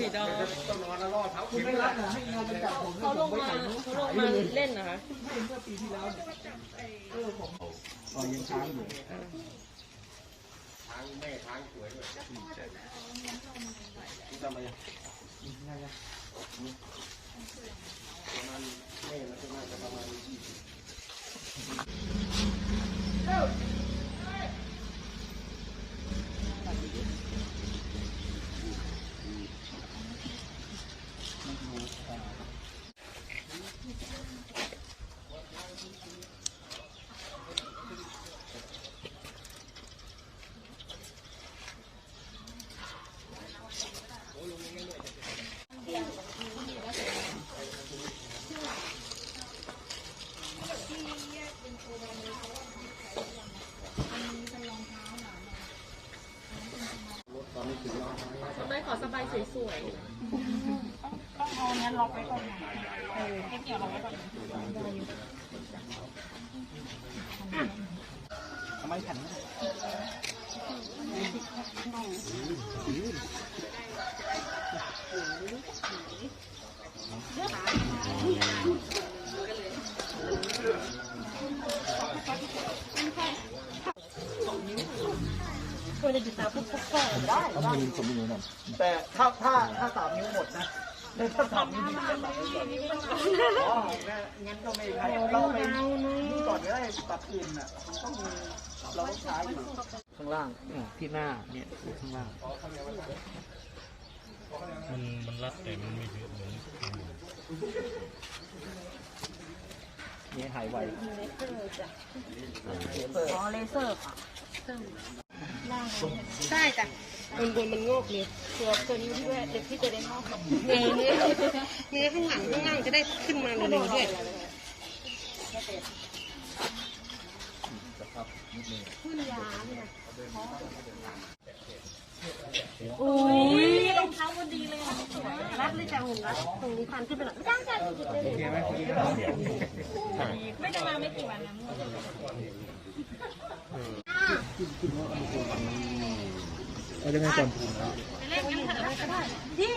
สีดอต้องนอนแล้วรอดเท้าคุณไม่รัรับนะให้เงานมันจับผมเขาลงมาเขาลงมาเล่นนะคะเมื่อปีที่แล้วเนี่ยเออผมอ๋อยังค้างอยู่ทางแม่ทางสวยด้วยทำไมประมาณแม่แล้วก็น่าจะประมาณยี่สิบ สบายขอสบายสวยๆ ต้องเอาเนี้ยล็อกไว้ก่อนนะเออให้เกี่ยวล็อกไว้ก่อนทำไมแผ่นๆ ควรจะติดตามพวกพวกพ่อได้ต้องมีสมบูรณ์นั่นแต่ถ้าถ้าถ้าสามนิ้วหมดนะถ้าสามนิ้วมีแค่สามนิ้วก่อนอ๋องั้นก็ไม่ใช่เราไปนี่ก่อนก็ได้ตัดอื่นอะต้องมีเราต้องใช้อยู่ข้างล่างที่หน้าเนี่ยข้างล่างมันมันรัดแต่มันไม่เยอะเหมือนนี่หายไวอ๋อเลเซอร์ค่ะ ใช่จ้ะบนบนมันงอกเลยตัวตัวนี้ด้วยเด็กที่จะได้งอกเออเนื้อเนื้อข้างหลังข้างล่างจะได้ขึ้นมาเร็วๆด้วยโอ้ยรองเท้าพอดีเลยอะรัดเลยจ้ะหุ่นรัดตรงนี้พันขึ้นไปหน่อยจ้างจ้ะจุดๆเลยไม่จะมาไม่กี่วันนะ เอายังไงก่อนเล่นกันเถอกได้ที่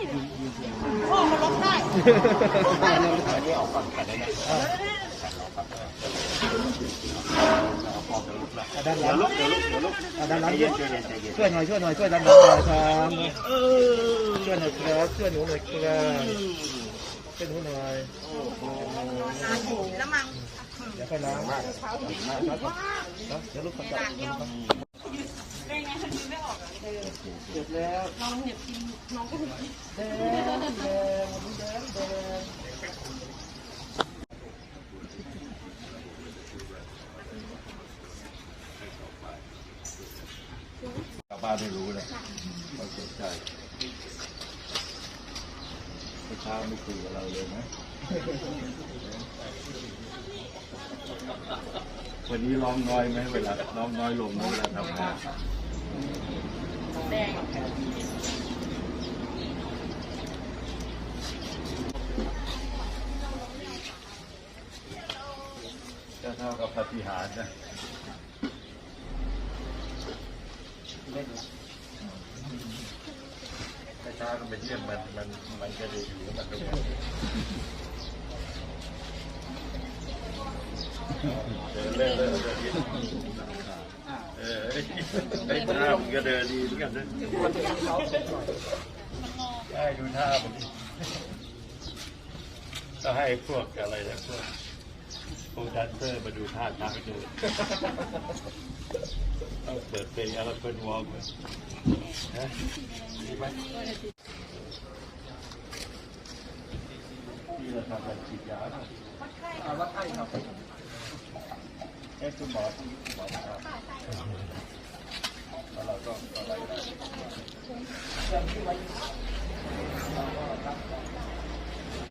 พ่อมาล็อกได้ด้านหลังด้านหลังช่วยหน่อยช่วยหน่อยช่วยด้านหลังหน่อยครับช่วยหน่อยครับช่วยหนูหน่อยครับช่วยหนูหน่อย แล้วมัง ดี๋ยวค่อยล้างมากเดี๋ยวลูกขับจับเสร็จแล้วน้องเนี่ยกินน้องก็แดงแดงแดงแดงแดงชาวบ้านไม่รู้เลยเราสนใจเมื่อเช้าไม่คุยกับเราเลยนะ วันนี้ร้องน้อยไหมเวลาร้องน้อยลงนะเวลาทำงานก็เท่ากับปฏิหารนะแต่ช้าก็ไปเยี่ยมมันมันมันก็ได้อยู่แล้วมันก็บอก เดินเล่นเล่นเดินเล่นเออไอ้ท่ามันก็เดินดีเหมือนกันนะใช่ดูท่ามันดิก็ให้พวกอะไรนะพวกพวกแดนเซอร์มาดูท่าทางดูต้องเปิดเพลงอะไรเพิ่นวอล์กเลยนะดีไหมที่เราทำการฉีดยาวัดไข้ครับ เอ้คุ